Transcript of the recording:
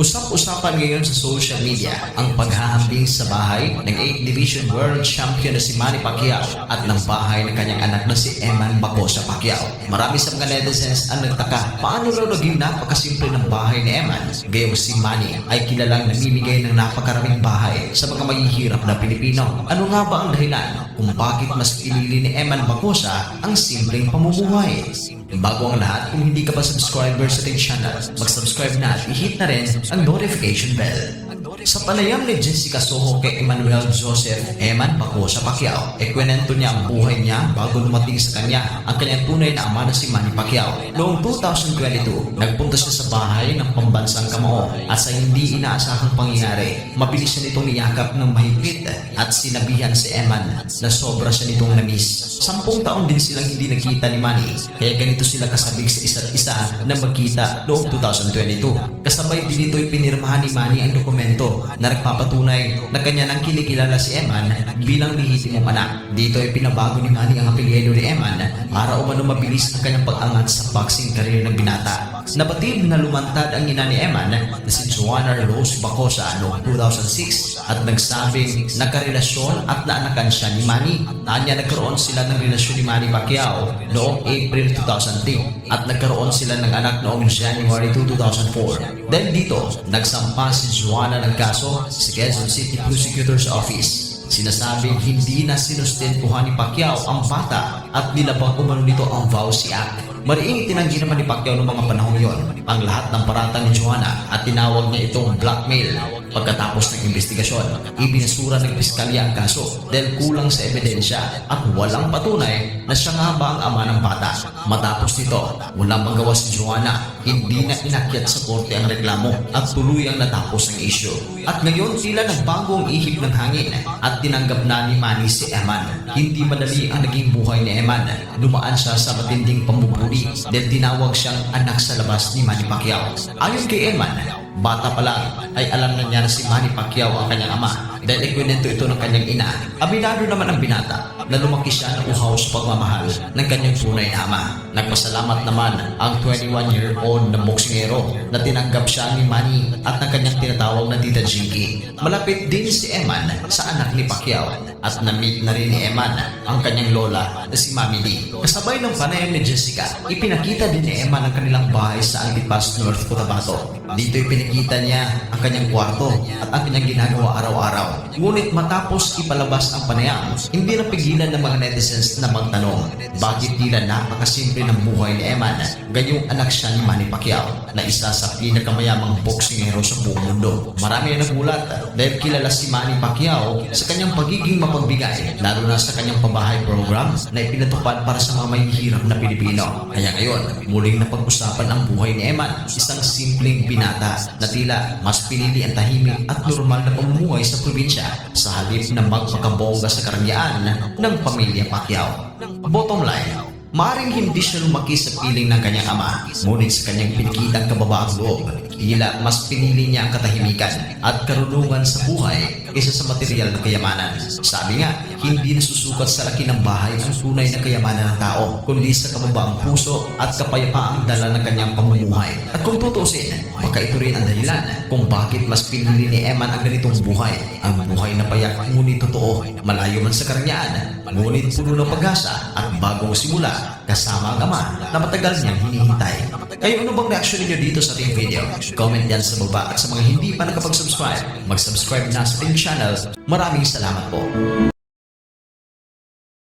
Usap-usapan ngayon sa social media ang paghahambing sa bahay ng 8th Division World Champion na si Manny Pacquiao at ng bahay ng kanyang anak na si Eman Bacosa Pacquiao. Marami sa mga netizens ang nagtaka paano raw naging napakasimple ng bahay ni Eman. Gayong si Manny ay kilalang namimigay ng napakaraming bahay sa mga mahihirap na Pilipino. Ano nga ba ang dahilan kung bakit mas pinili ni Eman Bacosa ang simpleng pamumuhay? Bago ang lahat, kung hindi ka pa subscriber sa ating channel, mag-subscribe na at i-hit na rin ang notification bell. Sa panayam ni Jessica Soho kay Emmanuel Joseph Eman Bacosa Pacquiao, ekwenento niya ang buhay niya bago dumating sa kanya ang kanyang tunay na ama na si Manny Pacquiao. Noong 2022, nagpunta siya sa bahay ng pambansang kamao at sa hindi inaasahang pangyayari, mabilis siya nitong niyakap ng mahigpit at sinabihan si Eman na sobra siya nitong namiss. Sampung taon din silang hindi nakita ni Manny, kaya ganito sila kasabik sa isa't isa na magkita noong 2022. Kasabay din ito pinirmahan ni Manny ang dokumento na nagpapatunay na kanya nang kinikilala si Eman bilang lehitimong anak. Dito ay pinabago ni Manny ang apelyido ni Eman para umano mabilis ang kanyang pag-angat sa boxing career ng binata. Nabatid na lumantad ang ina ni Eman na si Joanna Rose Bacosa noong 2006 at nagsabing nagkarelasyon at naanakan siya ni Manny. Tanya nagkaroon sila ng relasyon ni Manny Pacquiao noong April 2003 at nagkaroon sila ng anak noong January 2, 2004. Dahil dito, nagsampa si Joanna ng kaso sa Quezon City Prosecutor's Office. Sinasabing hindi na sinustentuhan ni Pacquiao ang bata at nilabang umano nito ang Vowsy Act. Mariing itinanggi naman ni Pacquiao noong mga panahon yon ang lahat ng paratang ni Joanna at tinawag niya itong blackmail. Pagkatapos ng investigasyon, ibinasura ng piskalya ang kaso dahil kulang sa ebidensya at walang patunay na siya nga ba ang ama ng bata. Matapos nito, walang magawa si Joanna, hindi na inakyat sa korte ang reklamo at tuloy ang natapos ang issue. At ngayon tila nagbago ang ihip ng hangin at tinanggap na ni Manny si Eman. Hindi madali ang naging buhay ni Eman. Dumaan siya sa matinding pamubuli dahil tinawag siyang anak sa labas ni Manny Pacquiao. Ayon kay Eman, Bata pa lang ay alam na niya na si Manny Pacquiao ang kanyang ama dahil ikwinento ito ng kanyang ina. Aminado naman ang binata na lumaki siya na uhaw sa pagmamahal ng kanyang tunay na ama. Nagpasalamat naman ang 21-year-old na boksingero na tinanggap siya ni Manny at ng kanyang tinatawag na Tita Jinky. Malapit din si Eman sa anak ni Pacquiao at na-meet na rin ni Eman ang kanyang lola na si Mami Lee. Kasabay ng panayam ni Jessica, ipinakita din ni Eman ang kanilang bahay sa Antipas, North Cotabato. Dito ipinakita niya ang kanyang kwarto at ang kanyang ginagawa araw-araw. Ngunit matapos ipalabas ang panayam, hindi napigilan ng mga netizens na magtanong, bakit tila napakasimple ng buhay ni Eman, gayong anak siya ni Manny Pacquiao na isa sa pinakamayamang boksingero sa buong mundo. Marami ang nagulat dahil kilala si Manny Pacquiao sa kanyang pagiging mapagbigay, lalo na sa kanyang pabahay program na ipinatupad para sa mga mahihirap na Pilipino. Kaya ngayon, muling napag-usapan ang buhay ni Eman, isang simpleng binata na tila mas pinili ang tahimik at normal na pamumuhay sa probinsya sa halip na magpakabongga sa karangyaan ng pamilya Pacquiao. Bottom line, Maring hindi siya lumaki sa piling ng kanyang ama, ngunit sa kanyang pinikitang kababaang loob, tila mas pinili niya ang katahimikan at karunungan sa buhay kaysa sa material na kayamanan. Sabi nga, hindi nasusukat sa laki ng bahay ang tunay na kayamanan ng tao, kundi sa kababaang puso at kapayapaang dala ng kanyang pamumuhay. At kung tutusin, baka ito rin ang dahilan kung bakit mas pinili ni Eman ang ganitong buhay. Ang buhay na payak ngunit totoo, malayo man sa karangyaan, ngunit puno ng pag-asa at bagong simula kasama ang ama na matagal niyang hinihintay. Kayo ano bang reaction ninyo dito sa ating video? Comment yan sa baba at sa mga hindi pa nakapag-subscribe, mag-subscribe na sa ating channel. Maraming salamat po.